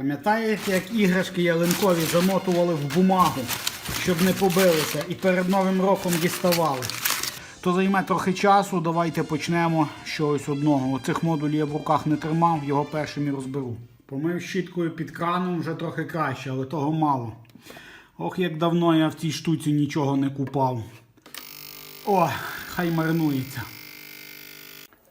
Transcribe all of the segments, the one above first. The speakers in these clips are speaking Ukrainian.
Пам'ятаєте, як іграшки ялинкові замотували в бумагу, щоб не побилися і перед Новим роком діставали? То займе трохи часу, давайте почнемо з чогось одного. Оцих модулів я в руках не тримав, його першим і розберу. Помив щіткою під краном вже трохи краще, але того мало. Ох, як давно я в цій штуці нічого не купав. О, хай маринується.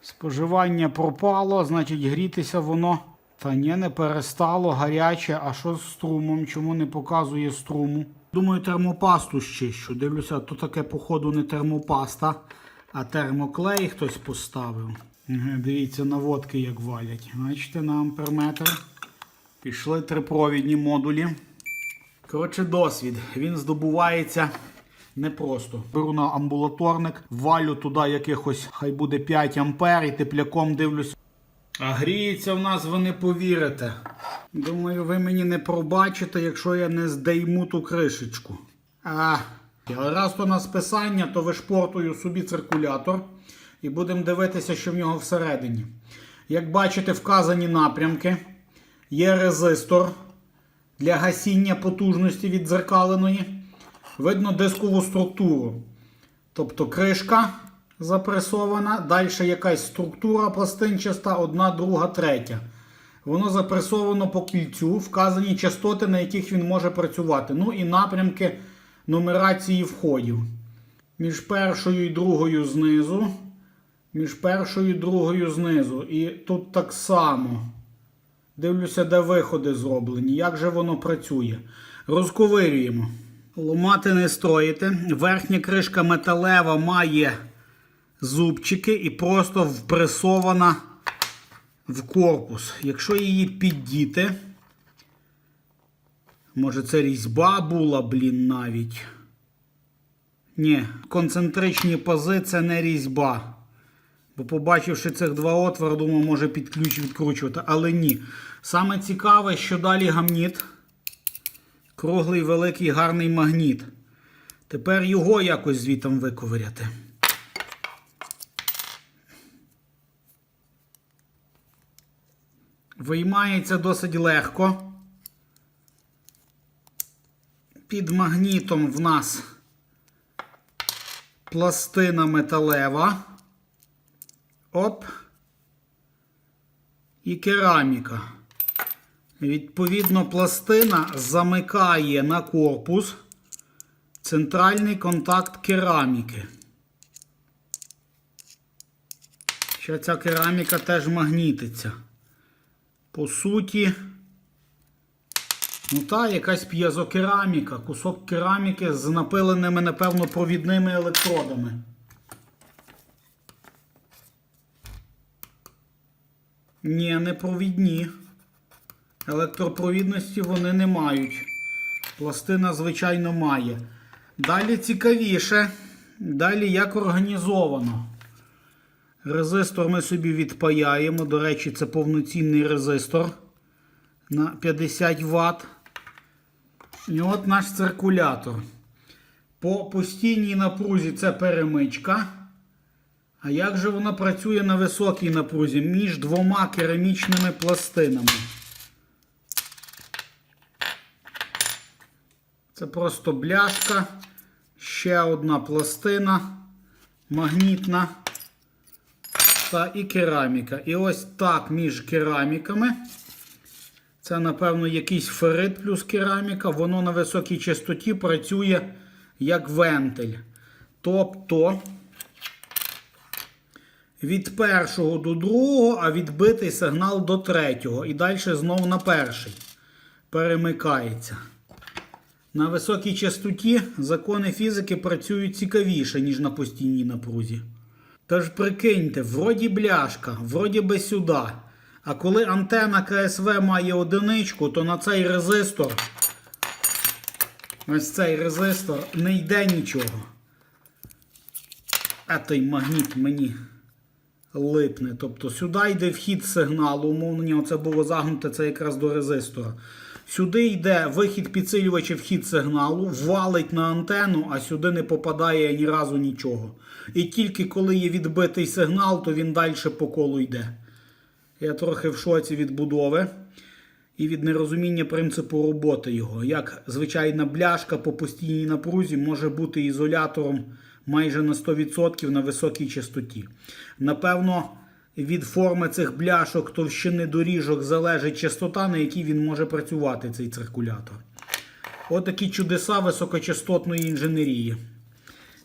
Споживання пропало, значить грітися воно. Та ні, не перестало, гаряче. А що з струмом? Чому не показує струму? Думаю, термопасту щищу. Дивлюся, то таке, походу, не термопаста, а термоклей хтось поставив. Дивіться, наводки як валять. Бачите, на амперметр. Пішли трипровідні модулі. Коротше, досвід. Він здобувається непросто. Беру на амбулаторник, валю туди якихось, хай буде 5 ампер і тепляком дивлюсь. А гріється в нас, ви не повірите. Думаю, ви мені не пробачите, якщо я не здейму ту кришечку. А, але раз то на списання, то вишпортую собі циркулятор і будемо дивитися, що в нього всередині. Як бачите, вказані напрямки. Є резистор для гасіння потужності віддзеркаленої. Видно дискову структуру. Тобто кришка запресована, далі якась структура пластинчаста, одна, друга, третя. Воно запресовано по кільцю, вказані частоти, на яких він може працювати. Ну і напрямки нумерації входів. Між першою і другою знизу. Між першою і другою знизу. І тут так само. Дивлюся, де виходи зроблені, як же воно працює. Розковирюємо. Ломати не строїте. Верхня кришка металева має зубчики і просто впресована в корпус. Якщо її піддіти, може це різьба була, блін, навіть. Ні, концентричні пази це не різьба. Бо побачивши цих два отвори, думаю, може під ключ відкручувати. Але ні. Саме цікаве, що далі гамніт. Круглий, великий, гарний магніт. Тепер його якось звітом виковиряти. Виймається досить легко. Під магнітом в нас пластина металева. Оп. І кераміка. Відповідно, пластина замикає на корпус центральний контакт кераміки. Ще ця кераміка теж магнітиться. По суті, ну та якась п'єзокераміка, кусок кераміки з напиленими, напевно, провідними електродами. Ні, не провідні. Електропровідності вони не мають. Пластина, звичайно, має. Далі цікавіше. Далі як організовано. Резистор ми собі відпаяємо. До речі, це повноцінний резистор на 50 Вт. І от наш циркулятор. По постійній напрузі це перемичка. А як же вона працює на високій напрузі між двома керамічними пластинами? Це просто бляшка, ще одна пластина магнітна та і кераміка. І ось так між кераміками. Це, напевно, якийсь ферит плюс кераміка. Воно на високій частоті працює як вентиль. Тобто від першого до другого, а відбитий сигнал до третього. І далі знову на перший. Перемикається. На високій частоті закони фізики працюють цікавіше, ніж на постійній напрузі. Тож прикиньте, вроді бляшка, вроді би сюди. А коли антена КСВ має одиничку, то на цей резистор, ось цей резистор, не йде нічого. А той магніт мені липне. Тобто сюди йде вхід сигналу, умовно, це було загнуте, це якраз до резистора. Сюди йде вихід підсилювача, вхід сигналу, валить на антенну, а сюди не попадає ні разу нічого. І тільки коли є відбитий сигнал, то він далі по колу йде. Я трохи в шоці від будови. і від нерозуміння принципу роботи його. Як звичайна бляшка по постійній напрузі може бути ізолятором майже на 100% на високій частоті. Напевно, від форми цих бляшок, товщини доріжок залежить частота, на якій він може працювати, цей циркулятор. Отакі чудеса високочастотної інженерії.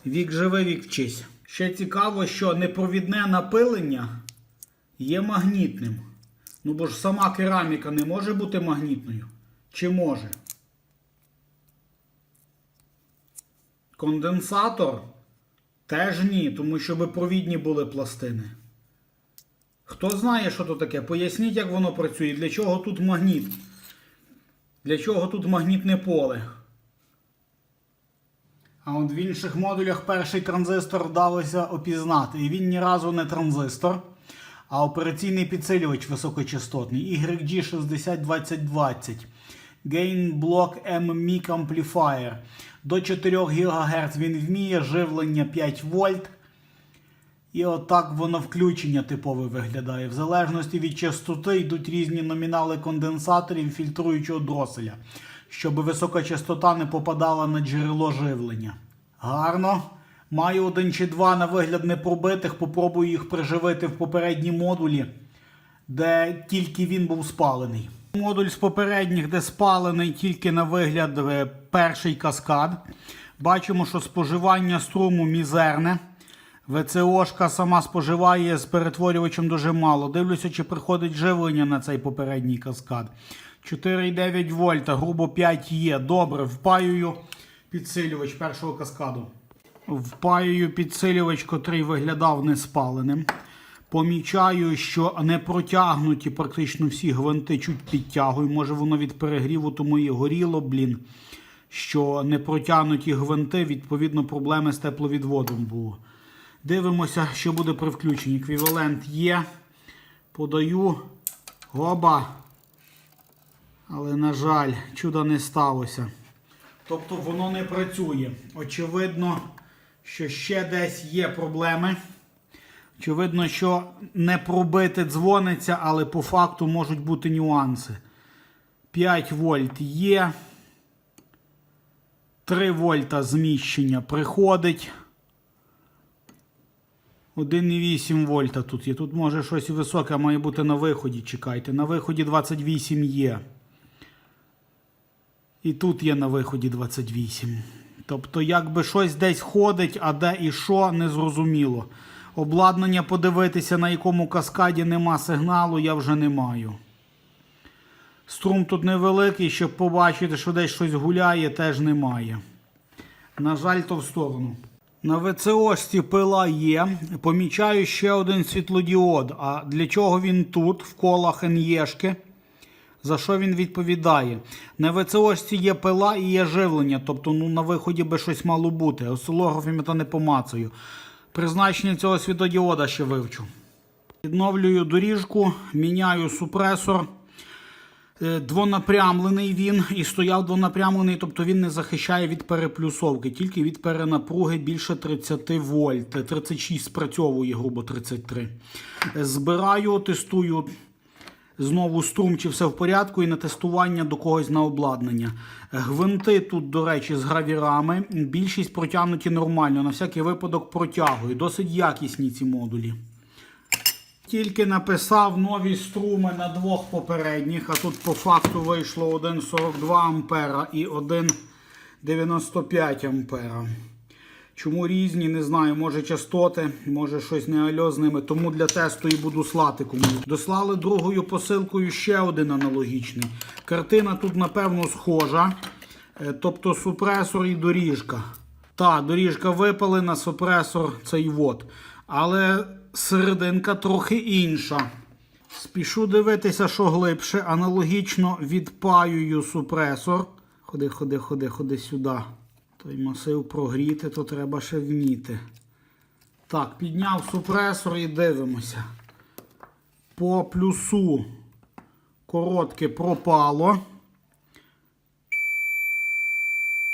Вік живе, вік вчись. Ще цікаво, що непровідне напилення є магнітним. Ну бо ж сама кераміка не може бути магнітною. Чи може? Конденсатор теж ні, тому що би провідні були пластини. Хто знає, що то таке? Поясніть, як воно працює, для чого тут магніт? Для чого тут магнітне поле? А от в інших модулях перший транзистор вдалося опізнати. І він ні разу не транзистор, а операційний підсилювач високочастотний YG602020. Gain Block M-Mic Amplifier. До 4 ГГц він вміє, живлення 5 вольт. І отак воно включення типове виглядає. В залежності від частоти йдуть різні номінали конденсаторів фільтруючого дроселя, щоб висока частота не попадала на джерело живлення. Гарно. Маю один чи два на вигляд непробитих, попробую їх приживити в попередній модулі, де тільки він був спалений. Модуль з попередніх, де спалений тільки на вигляд е, перший каскад. Бачимо, що споживання струму мізерне. ВЦОшка сама споживає з перетворювачем дуже мало. Дивлюся, чи приходить живлення на цей попередній каскад. 4,9 вольта, грубо 5 є. Добре, впаюю підсилювач першого каскаду. Впаюю підсилювач, котрий виглядав неспаленим. Помічаю, що не протягнуті практично всі гвинти чуть підтягую. Може воно від перегріву, тому і горіло, блін. Що не протягнуті гвинти, відповідно, проблеми з тепловідводом було. Дивимося, що буде при включенні. Еквівалент є. Подаю. Оба. Але, на жаль, чуда не сталося. Тобто воно не працює. Очевидно, що ще десь є проблеми. Очевидно, що не пробити дзвониться, але по факту можуть бути нюанси. 5 вольт є. 3 вольта зміщення приходить. 1,8 вольта тут є. Тут може щось високе має бути на виході. Чекайте. На виході 28 є. І тут є на виході 28. Тобто, якби щось десь ходить, а де і що, незрозуміло. Обладнання подивитися, на якому каскаді нема сигналу, я вже не маю. Струм тут невеликий, щоб побачити, що десь щось гуляє, теж немає. На жаль, то в сторону. На ВЦОшці пила є. Помічаю ще один світлодіод. А для чого він тут, в колах НЄшки? За що він відповідає? На ВЦОшці є пила і є живлення, тобто ну, на виході би щось мало бути. Осцилографом я то не помацаю. Призначення цього світодіода ще вивчу. Відновлюю доріжку, міняю супресор. Е, Двонапрямлений він і стояв двонапрямлений, тобто він не захищає від переплюсовки, тільки від перенапруги більше 30 вольт. 36 спрацьовує, грубо 33. Е, Збираю, тестую знову струм, чи все в порядку, і на тестування до когось на обладнання. Е, Гвинти тут, до речі, з гравірами. Більшість протягнуті нормально. На всякий випадок протягую. Досить якісні ці модулі. Тільки написав нові струми на двох попередніх, а тут по факту вийшло 1,42 ампера і 1,95 ампера. Чому різні, не знаю, може частоти, може щось не з ними. Тому для тесту і буду слати комусь. Дослали другою посилкою ще один аналогічний. Картина тут, напевно, схожа. Е, Тобто супресор і доріжка. Та, доріжка випалена, супресор цей вот. Але серединка трохи інша. Спішу дивитися, що глибше. Аналогічно відпаюю супресор. Ходи, ходи, ходи, ходи сюди. Той масив прогріти, то треба ще вміти. Так, підняв супресор і дивимося. По плюсу коротке пропало.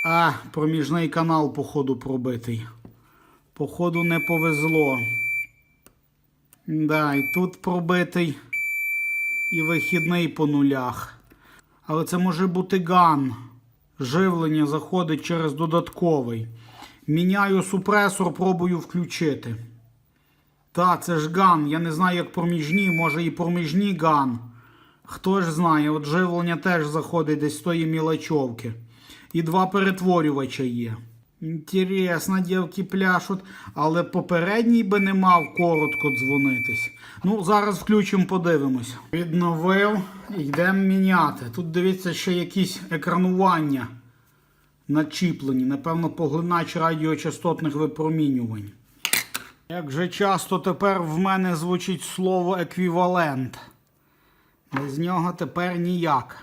А, проміжний канал, походу, пробитий. Походу, не повезло. Да, і тут пробитий і вихідний по нулях. Але це може бути ган. Живлення заходить через додатковий. Міняю супресор, пробую включити. Та, це ж ган. Я не знаю, як проміжні, може і проміжні ган. Хто ж знає, от живлення теж заходить десь з тої мілочовки. І два перетворювача є. Інтересно, дівки пляшуть, але попередній би не мав коротко дзвонитись. Ну, зараз включимо, подивимось. Відновив, йдемо міняти. Тут дивіться ще якісь екранування начіплені. Напевно, поглинач радіочастотних випромінювань. Як же часто тепер в мене звучить слово еквівалент. Без нього тепер ніяк.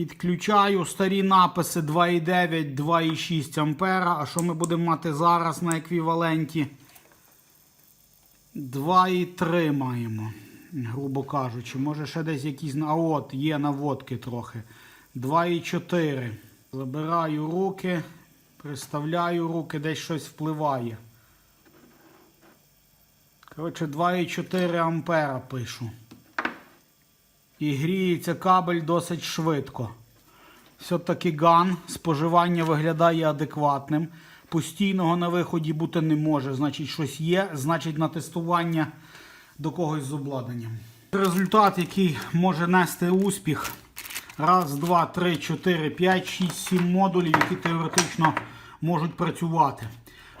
Підключаю старі написи 2,9, 2,6 ампера. А що ми будемо мати зараз на еквіваленті? 2,3 маємо, грубо кажучи. Може ще десь якісь. А от, є наводки трохи. 2,4. Забираю руки, приставляю руки, десь щось впливає. Коротше, 2,4 ампера пишу. І гріється кабель досить швидко. Все-таки ган, споживання виглядає адекватним. Постійного на виході бути не може. Значить, щось є, значить на тестування до когось з обладнанням. Результат, який може нести успіх. Раз, два, три, чотири, п'ять, шість, сім модулів, які теоретично можуть працювати.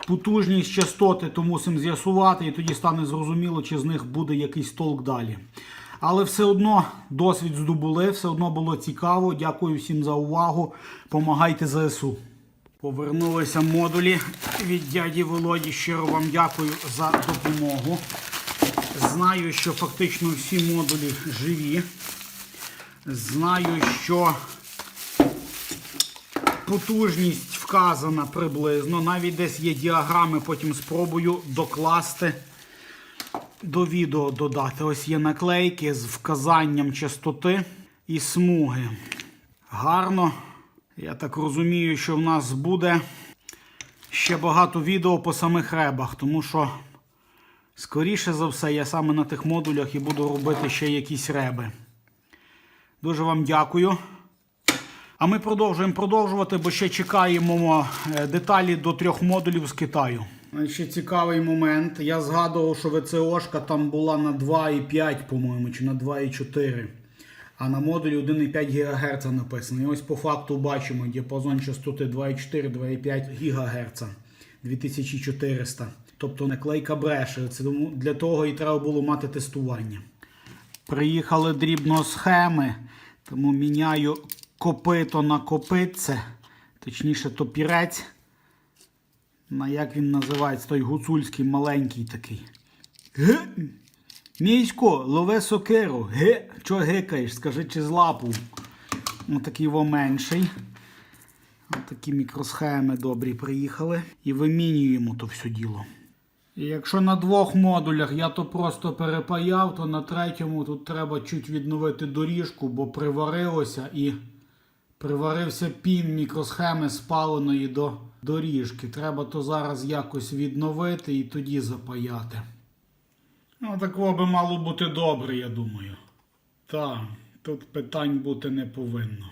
Потужність частоти то мусимо з'ясувати, і тоді стане зрозуміло, чи з них буде якийсь толк далі. Але все одно досвід здобули, все одно було цікаво. Дякую всім за увагу. Помагайте ЗСУ. Повернулися модулі від дяді Володі. Щиро вам дякую за допомогу. Знаю, що фактично всі модулі живі. Знаю, що потужність вказана приблизно. Навіть десь є діаграми, потім спробую докласти до відео додати. Ось є наклейки з вказанням частоти і смуги. Гарно. Я так розумію, що в нас буде ще багато відео по самих ребах, тому що, скоріше за все, я саме на тих модулях і буду робити ще якісь реби. Дуже вам дякую. А ми продовжуємо продовжувати, бо ще чекаємо е, деталі до трьох модулів з Китаю. Ще цікавий момент. Я згадував, що ВЦОшка там була на 2,5, по-моєму, чи на 2,4. А на модулі 1,5 ГГц написано. І ось по факту бачимо діапазон частоти 2,4-2,5 ГГц 2400. Тобто наклейка бреше. Це для того і треба було мати тестування. Приїхали дрібно схеми, тому міняю копито на копитце, точніше топірець. На як він називається, той гуцульський маленький такий. Ге? Місько, лови сокиру. Ге? Чо гикаєш? Скажи, чи злапу. Отакий во менший. Отакі мікросхеми добрі приїхали. І вимінюємо то все діло. І якщо на двох модулях я то просто перепаяв, то на третьому тут треба чуть відновити доріжку, бо приварилося і приварився пін мікросхеми спаленої до доріжки. Треба то зараз якось відновити і тоді запаяти. Ну, такого би мало бути добре, я думаю. Так, тут питань бути не повинно.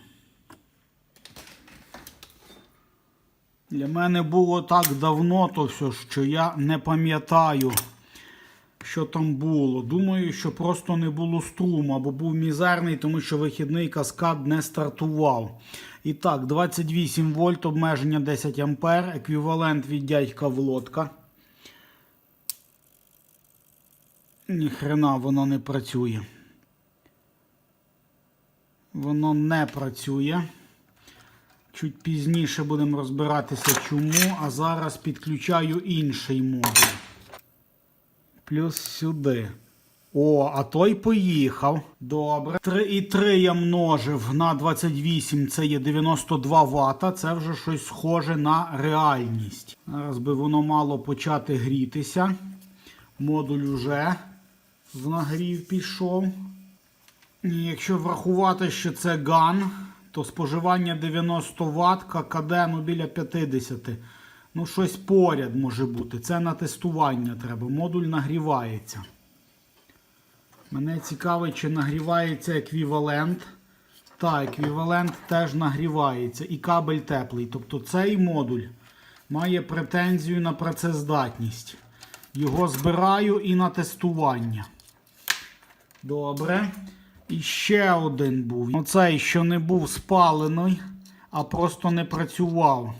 Для мене було так давно то все, що я не пам'ятаю, що там було. Думаю, що просто не було струму або був мізерний, тому що вихідний каскад не стартував. І так, 28 вольт, обмеження 10 ампер, еквівалент від дядька Володка. Ніхрена воно не працює. Воно не працює. Чуть пізніше будемо розбиратися чому, а зараз підключаю інший модуль. Плюс сюди. О, а той поїхав. Добре. 3,3 я множив на 28, це є 92 Вт. Це вже щось схоже на реальність. Зараз би воно мало почати грітися. Модуль уже в нагрів пішов. І якщо врахувати, що це ган, то споживання 90 Вт, ККД ну, біля 50. Ну, щось поряд може бути. Це на тестування треба. Модуль нагрівається. Мене цікавить, чи нагрівається еквівалент. Так, еквівалент теж нагрівається і кабель теплий. Тобто цей модуль має претензію на працездатність. Його збираю і на тестування. Добре. І ще один був. Оцей, що не був спалений, а просто не працював.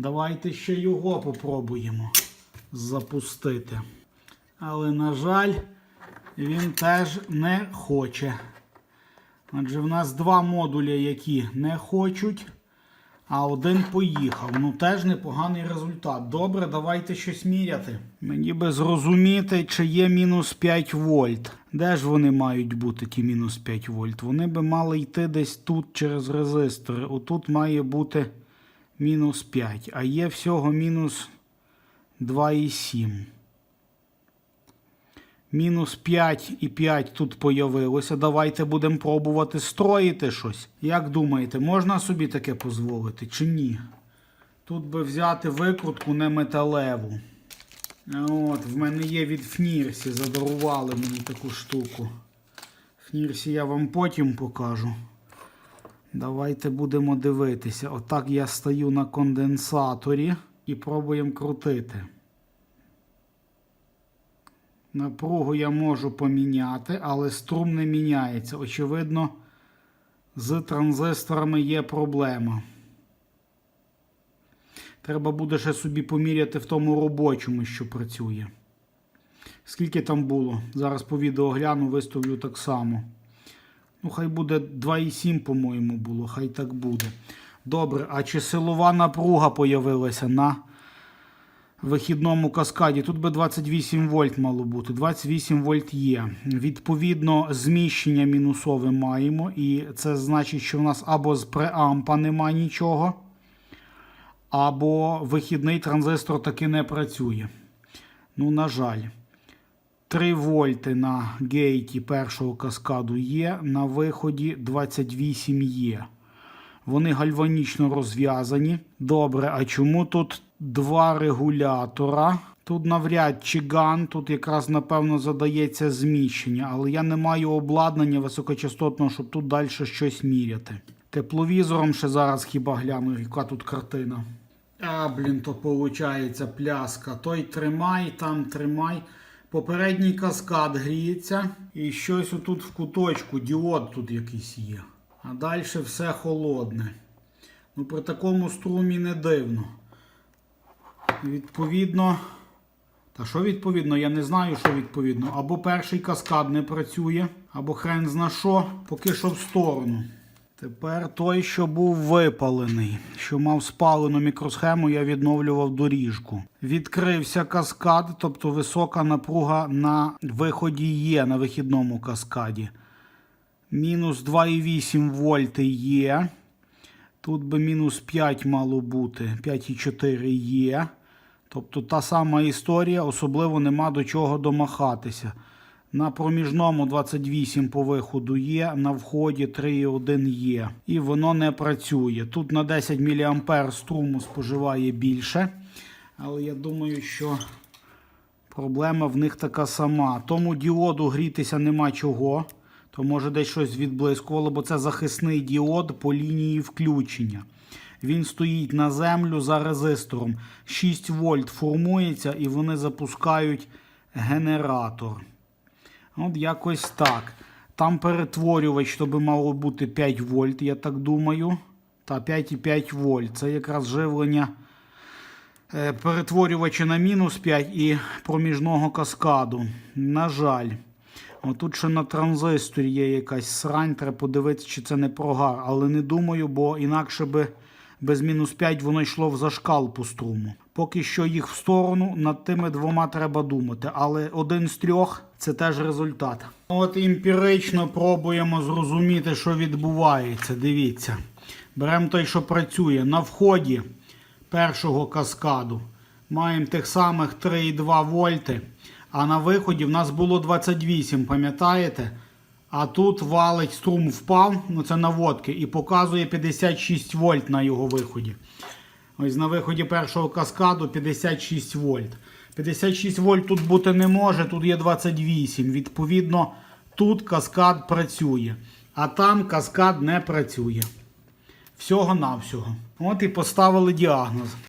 Давайте ще його попробуємо запустити. Але, на жаль, він теж не хоче. Адже в нас два модулі, які не хочуть, а один поїхав. Ну теж непоганий результат. Добре, давайте щось міряти. Мені би зрозуміти, чи є мінус 5 вольт. Де ж вони мають бути, ті мінус 5 вольт? Вони би мали йти десь тут через резистори. Отут має бути мінус 5, а є всього мінус 2,7. Мінус 5 і 5 тут появилося. Давайте будемо пробувати строїти щось. Як думаєте, можна собі таке дозволити чи ні? Тут би взяти викрутку не металеву. От, в мене є від Фнірсі, задарували мені таку штуку. Фнірсі я вам потім покажу. Давайте будемо дивитися. Отак я стою на конденсаторі і пробуємо крутити. Напругу я можу поміняти, але струм не міняється. Очевидно, з транзисторами є проблема. Треба буде ще собі поміряти в тому робочому, що працює. Скільки там було? Зараз по відео гляну, виставлю так само. Ну, хай буде 2,7, по-моєму, було, хай так буде. Добре, а чи силова напруга появилася на вихідному каскаді? Тут би 28 вольт мало бути. 28 вольт є. Відповідно, зміщення мінусове маємо. І це значить, що в нас або з преампа нема нічого, або вихідний транзистор таки не працює. Ну, на жаль. 3 вольти на гейті першого каскаду є, на виході 28 є. Вони гальванічно розв'язані. Добре, а чому тут два регулятора? Тут навряд чи ган, тут якраз, напевно, задається зміщення, але я не маю обладнання високочастотного, щоб тут далі щось міряти. Тепловізором ще зараз хіба гляну, яка тут картина. А, блін, то виходить пляска. Той тримай, там тримай. Попередній каскад гріється. І щось отут в куточку, діод тут якийсь є. А далі все холодне. Ну, при такому струмі не дивно. Відповідно. Та що відповідно? Я не знаю, що відповідно. Або перший каскад не працює, або хрен зна що, поки що в сторону. Тепер той, що був випалений, що мав спалену мікросхему, я відновлював доріжку. Відкрився каскад, тобто висока напруга на виході є на вихідному каскаді. Мінус 2,8 вольти є. Тут би мінус 5 мало бути, 5,4 є. Тобто та сама історія, особливо нема до чого домахатися. На проміжному 28 по виходу є, на вході 3,1 є. І воно не працює. Тут на 10 мА струму споживає більше. Але я думаю, що проблема в них така сама. Тому діоду грітися нема чого. То може десь щось відблискувало, бо це захисний діод по лінії включення. Він стоїть на землю за резистором. 6 вольт формується і вони запускають генератор. От якось так. Там перетворювач, то би мало бути 5 вольт, я так думаю. Та 5,5 вольт. Це якраз живлення е, перетворювача на мінус 5 і проміжного каскаду. На жаль. Отут ще на транзисторі є якась срань, треба подивитися, чи це не прогар. Але не думаю, бо інакше би без мінус 5 воно йшло в зашкал по струму. Поки що їх в сторону, над тими двома треба думати. Але один з трьох це теж результат. От емпірично пробуємо зрозуміти, що відбувається. Дивіться. Беремо той, що працює. На вході першого каскаду маємо тих самих 3,2 вольти. А на виході в нас було 28, пам'ятаєте? А тут валить струм впав, ну це наводки, і показує 56 вольт на його виході. Ось на виході першого каскаду 56 вольт. 56 вольт тут бути не може, тут є 28. Відповідно, тут каскад працює. а там каскад не працює. Всього-навсього. От і поставили діагноз.